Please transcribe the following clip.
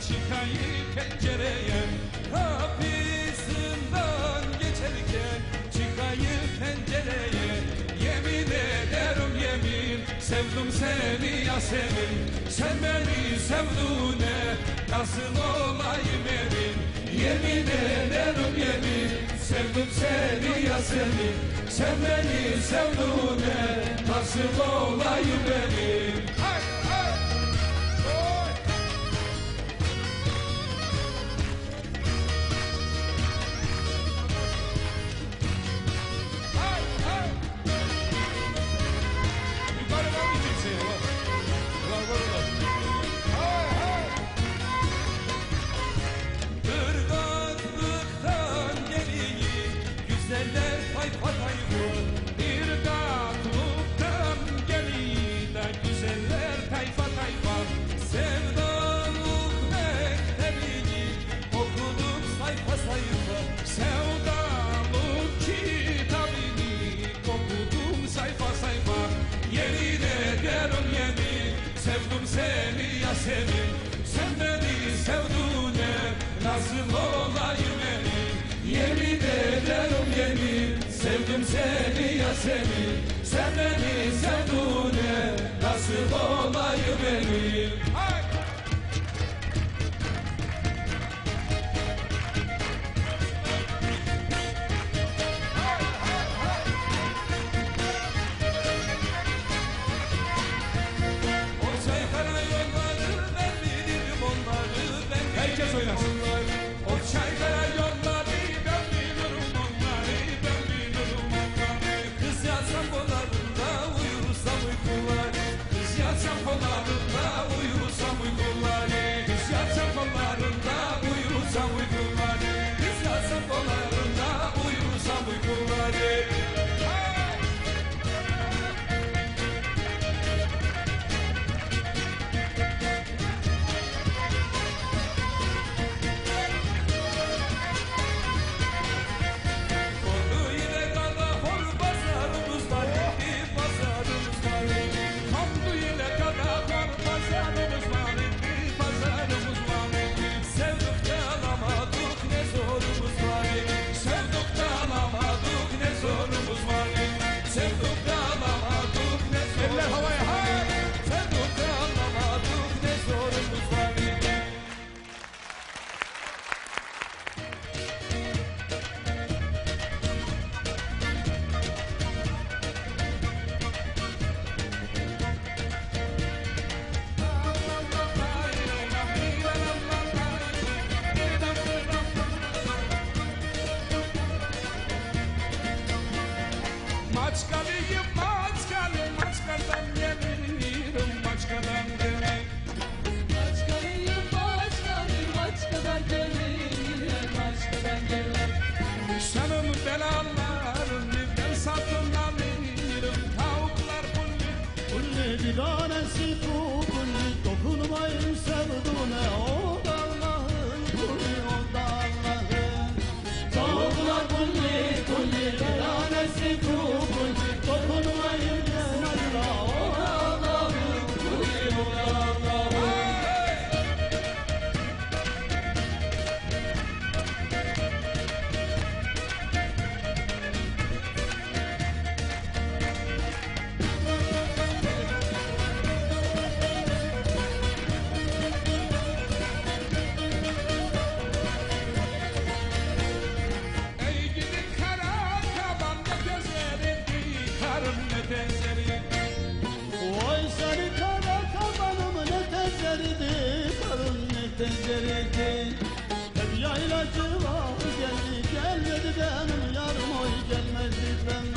çıkayım pencereye. Kapısından geçerken çıkayım pencereye. Yemin ederim yemin. Sevdim seni ya senin. Sen beni sevduğune nasıl olayım emin Yemin ederim yemin. Sevdim seni ya senin. Sen beni sevduğune nasıl olayım emin seni ya Sen beni sevduğune nasıl olayım emin Yemin ederim yemin. Sevdim seni ya senin Sen beni Maçkalıyım maçkalı maçkadan gelirim maçkadan gelirim Başkanıyım başkanıyım başkadan gelirim başkadan gelirim belaların ben satın alırım. Tavuklar kulli Kulli dilanesi tu kulli dokunmayın sevdune o da Allah'ın kulli o da Allah'ın Tavuklar kulli kulli dilanesi tu kulli pencerede Hep yaylacı var geldi gel dedi benim yarım oy gelmez ben